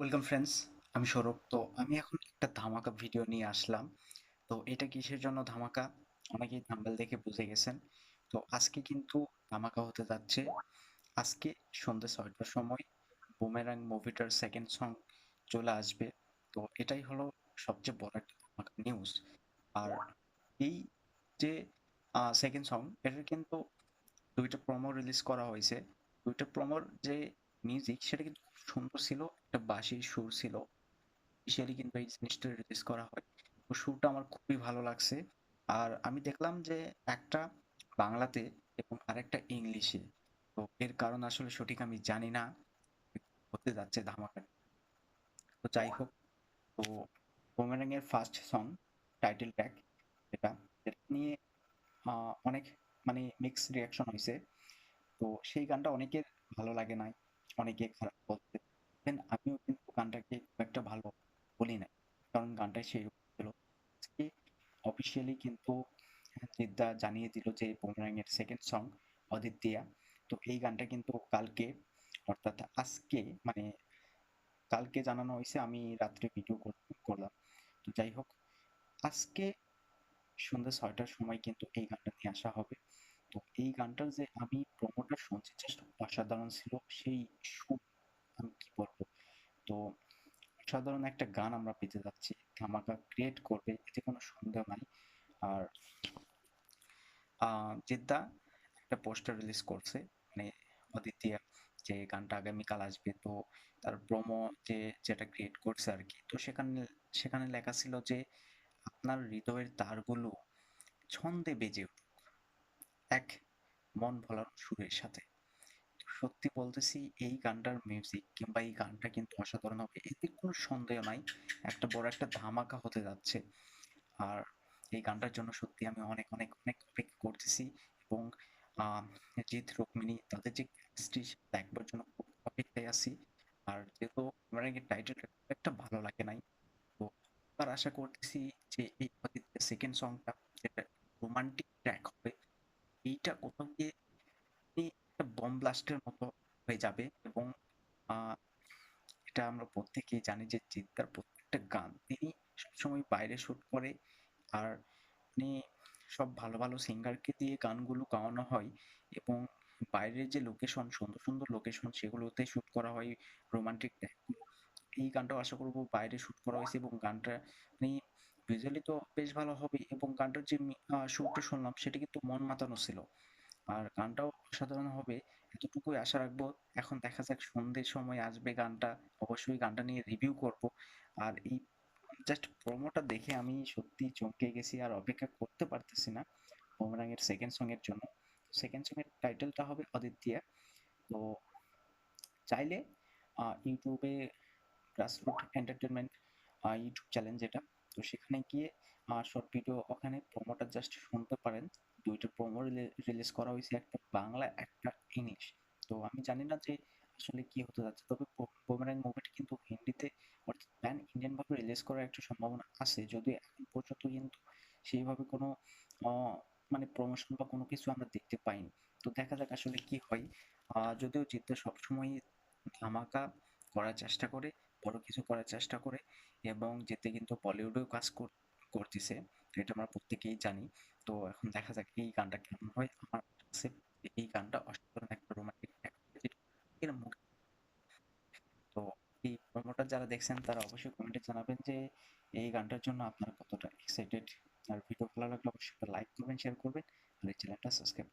Welcome friends আমি সৌরভ। তো আমি এখন একটা ধামাকা ভিডিও নিয়ে আসলাম। তো এটা কিসের জন্য ধামাকা? অনেকেই থাম্বেল দেখে বুঝে গেছেন। তো আজকে কিন্তু ধামাকা হতে যাচ্ছে। আজকে সন্ধ্যে ছয়টার সময় বুমেরাং মুভিটার সেকেন্ড সং চলে আসবে। তো এটাই হলো সবচেয়ে বড় একটা ধামাকা নিউজ আর এই যে সেকেন্ড সং এটার কিন্তু দুইটা প্রোমো রিলিজ করা হয়েছে। দুইটা প্রোমোর যে মিউজিক সেটা কিন্তু খুব সুন্দর ছিল, একটা বাঁশির সুর ছিল। স্পেশালি কিন্তু এই জিনিসটা রিলিজ করা হয়। তো সুরটা আমার খুবই ভালো লাগছে। আর আমি দেখলাম যে একটা বাংলাতে এবং আরেকটা ইংলিশে। তো এর কারণ আসলে সঠিক আমি জানি না। হতে যাচ্ছে ধামাকা তো যাই হোক, তো বুমেরাং এর ফার্স্ট সং টাইটেল ট্র্যাক এটা নিয়ে অনেক মানে মিক্স রিয়াকশন হয়েছে। তো সেই গানটা অনেকের ভালো লাগে নাই। অনেকে খারাপ বলছে Then আমিও কিন্তু গানটাকে খুব একটা ভালো বলি নাই। কারণ গানটা সেই ছিল। আজকে অফিসিয়ালি কিন্তু জিদ্দা জানিয়ে দিল যে এর সেকেন্ড সং অদিতিয়া। তো এই গানটা কিন্তু কালকে, অর্থাৎ আজকে মানে কালকে জানানো হয়েছে। আমি রাত্রে ভিডিও করলাম। তো যাই হোক, আজকে সন্ধ্যা ছয়টার সময় কিন্তু এই গানটা নিয়ে আসা হবে। তো এই গানটার যে আমি প্রোমোটা শুনছি জাস্ট অসাধারণ ছিল। সেই সুর আমি কি বলব? তো অসাধারণ একটা গান আমরা পেতে যাচ্ছি। ধামাকা ক্রিয়েট করবে, এতে কোনো সন্দেহ নাই। আর জিদ্দা একটা পোস্টার রিলিজ করছে মানে অদিতিয়া যে গানটা আগামীকাল আসবে। তো তার প্রোমো যে, যেটা ক্রিয়েট করছে আর কি। তো সেখানে সেখানে লেখা ছিল যে, আপনার হৃদয়ের তারগুলো ছন্দে বেজে উঠুক। এক, মন ভোলানো সুরের সাথে। সত্যি বলতেছি, এই গানটার মিউজিক কিংবা এই গানটা কিন্তু অসাধারণ হবে। এতে কোনো সন্দেহ নাই, একটা বড় একটা ধামাকা হতে যাচ্ছে। আর এই গানটার জন্য সত্যি আমি অনেক অনেক অনেক অপেক্ষা করতেছি এবং জিৎ, রুক্মিণী তাদের যে কেমিস্ট্রি দেখবার জন্য খুব অপেক্ষায় আছি। আর যেহেতু আমার টাইটেল একটা ভালো লাগে নাই, তো আর আশা করতেছি যে এই সেকেন্ড সংটা যেটা রোমান্টিক ট্র্যাক হবে, এইটা কোথাও গিয়ে বম ব্লাস্টের মতো হয়ে যাবে এবং এটা আমরা প্রত্যেকেই জানি যে জিদ্দার প্রত্যেকটা গান তিনি সবসময় বাইরে শুট করে আর তিনি সব ভালো ভালো সিঙ্গারকে দিয়ে গানগুলো গাওয়ানো হয় এবং বাইরের যে লোকেশন সুন্দর সুন্দর লোকেশন সেগুলোতে শুট করা হয় রোমান্টিক এই গানটাও আশা করব বাইরে শুট করা হয়েছে এবং গানটা মানে ভিজুয়ালি তো বেশ ভালো হবে এবং গানটার যে সুরটা শুনলাম সেটা কিন্তু মন মাতানো ছিল। আর গানটাও অসাধারণ হবে। এতটুকুই আশা রাখব। এখন দেখা যাক সন্ধ্যের সময় আসবে গানটা। অবশ্যই গানটা নিয়ে রিভিউ করব। আর এই জাস্ট প্রোমোটা দেখে আমি সত্যি চমকে গেছি আর অপেক্ষা করতে পারতেছি না বুমরাং এর সেকেন্ড সং এর জন্য। সেকেন্ড সং এর টাইটেলটা হবে অদিতিয়া তো চাইলে ইউটিউবে গ্রাসরুট এন্টারটেনমেন্ট ইউটিউব চ্যানেল যেটা, তো সেখানে গিয়ে শর্ট ভিডিও ওখানে প্রোমোটা জাস্ট শুনতে পারেন। দুইটা প্রোমো রিলিজ করা হয়েছে, একটা বাংলা, একটা ইংলিশ। তো আমি জানি না যে আসলে কি হতে যাচ্ছে, তবে বুমেরাং মুভিটা কিন্তু হিন্দিতে অর্থাৎ প্যান ইন্ডিয়ান ভাবে রিলিজ করার একটা সম্ভাবনা আছে। যদিও এখন পর্যন্ত কিন্তু সেইভাবে কোনো মানে প্রমোশন বা কোনো কিছু আমরা দেখতে পাইনি। তো দেখা যাক আসলে কি হয়। যদিও জিদ্দা সবসময় ধামাকা করার চেষ্টা করে, বড় কিছু করার চেষ্টা করে, এবং যেতে কিন্তু বলিউডেও কাজ কর- করতেছে। এটা আমরা প্রত্যেকেই জানি। তো এখন দেখা যাক এই গানটা কেমন হয়। আমার কাছে এই গানটা অসাধারণ একটা রোমান্টিক তো এই প্রোমোটা যারা দেখছেন, তারা অবশ্যই কমেন্টে জানাবেন যে এই গানটার জন্য আপনারা কতটা এক্সাইটেড আর ভিডিও ভালো লাগলে অবশ্যই লাইক করবেন শেয়ার করবেন। আর এই চ্যানেলটা সাবস্ক্রাইব